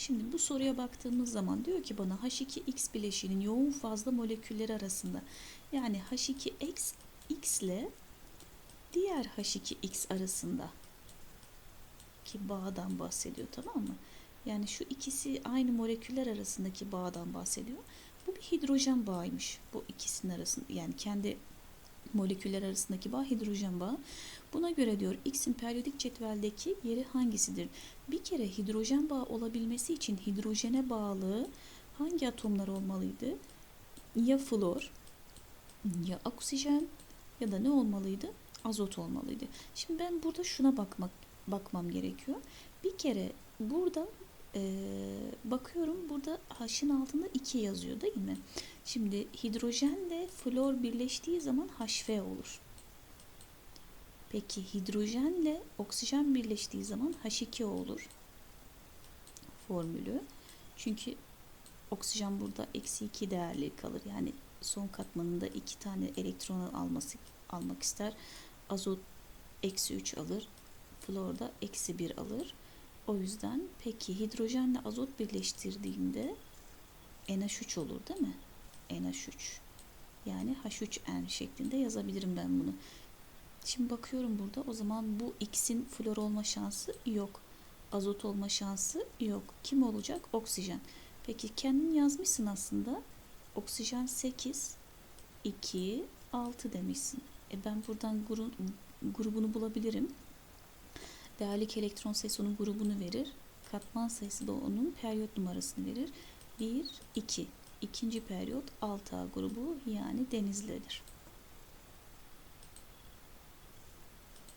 Şimdi bu soruya baktığımız zaman diyor ki bana H2X bileşiğinin yoğun fazla molekülleri arasında yani H2X X ile diğer H2X arasında ki bağdan bahsediyor tamam mı? Yani şu ikisi aynı moleküller arasındaki bağdan bahsediyor. Bu bir hidrojen bağıymış. Bu ikisinin arasında yani kendi moleküller arasındaki bağ hidrojen bağı. Buna göre diyor X'in periyodik cetveldeki yeri hangisidir? Bir kere hidrojen bağı olabilmesi için hidrojene bağlı hangi atomlar olmalıydı? Ya flor, ya oksijen ya da ne olmalıydı? Azot olmalıydı. Şimdi ben burada şuna bakmak bakmam gerekiyor. Bir kere burada e, bakıyorum burada H'ın altında 2 yazıyor değil mi? Şimdi hidrojenle flor birleştiği zaman HF olur. Peki hidrojenle oksijen birleştiği zaman H2O olur. Formülü. Çünkü oksijen burada eksi 2 değerli kalır. Yani son katmanında iki tane elektron alması almak ister. Azot eksi 3 alır. Flor da eksi 1 alır. O yüzden peki hidrojenle azot birleştirdiğinde NH3 olur değil mi? NH3. Yani H3N şeklinde yazabilirim ben bunu. Şimdi bakıyorum burada o zaman bu X'in flor olma şansı yok. Azot olma şansı yok. Kim olacak? Oksijen. Peki kendin yazmışsın aslında. Oksijen 8, 2, 6 demişsin. E ben buradan gru, grubunu bulabilirim. Değerlik elektron sayısı onun grubunu verir. Katman sayısı da onun periyot numarasını verir. 1, 2. İkinci periyot 6A grubu yani Denizli'dir.